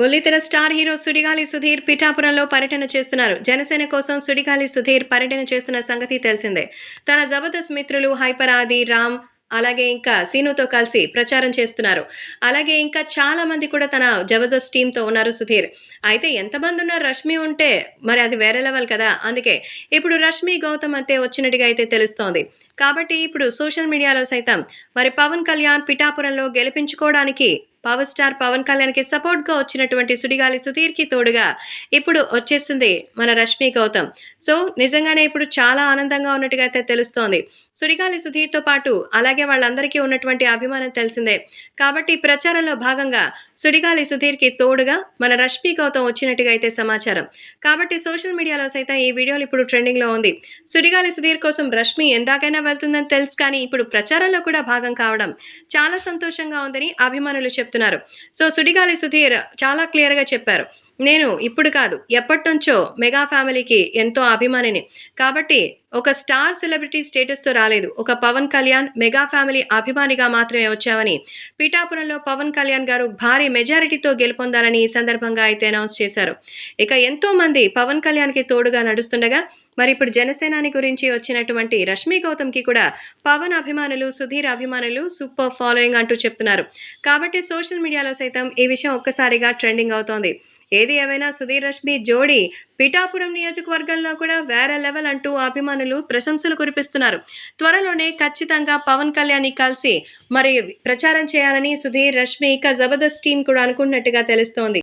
బుల్లితెర star hero Sudigali Sudheer పిఠాపురంలో పర్యటన చేస్తున్నారు. జనసేన కోసం సుడిగాలి సుధీర్ పర్యటన చేస్తున్న సంగతి తెలిసిందే. తన జబర్దస్త్ మిత్రులు హైపర్ ఆది రామ్ అలాగే ఇంకా సీనుతో కలిసి ప్రచారం చేస్తున్నారు. అలాగే ఇంకా చాలా మంది కూడా తన జబర్దస్త్ టీంతో ఉన్నారు సుధీర్. అయితే ఎంతమంది ఉన్నా రష్మి ఉంటే మరి అది వేరే లెవెల్ కదా? అందుకే ఇప్పుడు రష్మి గౌతమ్ అంటే వచ్చినట్టుగా అయితే తెలుస్తోంది. కాబట్టి ఇప్పుడు సోషల్ మీడియాలో సైతం మరి పవన్ కళ్యాణ్ పిఠాపురంలో గెలిపించుకోవడానికి పవర్ స్టార్ పవన్ కళ్యాణ్కి సపోర్ట్గా వచ్చినటువంటి సుడిగాలి సుధీర్కి తోడుగా ఇప్పుడు వచ్చేస్తుంది మన రష్మి గౌతమ్. సో నిజంగానే ఇప్పుడు చాలా ఆనందంగా ఉన్నట్టుగా అయితే తెలుస్తోంది. సుడిగాలి సుధీర్తో పాటు అలాగే వాళ్ళందరికీ ఉన్నటువంటి అభిమానం తెలిసిందే. కాబట్టి ప్రచారంలో భాగంగా సుడిగాలి సుధీర్కి తోడుగా మన రష్మి గౌతమ్ వచ్చినట్టుగా అయితే సమాచారం. కాబట్టి సోషల్ మీడియాలో సైతం ఈ వీడియోలు ఇప్పుడు ట్రెండింగ్లో ఉంది. సుడిగాలి సుధీర్ కోసం రష్మి ఎందాకైనా వెళ్తుందని తెలుసు కానీ ఇప్పుడు ప్రచారంలో కూడా భాగం కావడం చాలా సంతోషంగా ఉందని అభిమానులు చెప్తున్నారు. సో సుడిగాలి సుధీర్ చాలా క్లియర్గా చెప్పారు. నేను ఇప్పుడు కాదు ఎప్పటి నుంచో మెగా ఫ్యామిలీకి ఎంతో అభిమానిని. కాబట్టి ఒక స్టార్ సెలబ్రిటీ స్టేటస్తో రాలేదు. ఒక పవన్ కళ్యాణ్ మెగా ఫ్యామిలీ అభిమానిగా మాత్రమే వచ్చామని పిఠాపురంలో పవన్ కళ్యాణ్ గారు భారీ మెజారిటీతో గెలుపొందాలని ఈ సందర్భంగా అయితే అనౌన్స్ చేశారు. ఇక ఎంతో మంది పవన్ కళ్యాణ్కి తోడుగా నడుస్తుండగా మరి ఇప్పుడు జనసేనాని గురించి వచ్చినటువంటి రష్మి గౌతమ్కి కూడా పవన్ అభిమానులు సుధీర్ అభిమానులు సూపర్ ఫాలోయింగ్ అంటూ చెప్తున్నారు. కాబట్టి సోషల్ మీడియాలో సైతం ఈ విషయం ఒక్కసారిగా ట్రెండింగ్ అవుతోంది. ఏది ఏమైనా సుధీర్ రష్మి జోడీ పిఠాపురం నియోజకవర్గంలో కూడా వేరే లెవెల్ అంటూ అభిమానులు ప్రశంసలు కురిపిస్తున్నారు. త్వరలోనే ఖచ్చితంగా పవన్ కళ్యాణ్ కలిసి మరి ప్రచారం చేయాలని సుధీర్ రష్మి ఇక జబర్దస్త్ టీం కూడా అనుకున్నట్టుగా తెలుస్తోంది.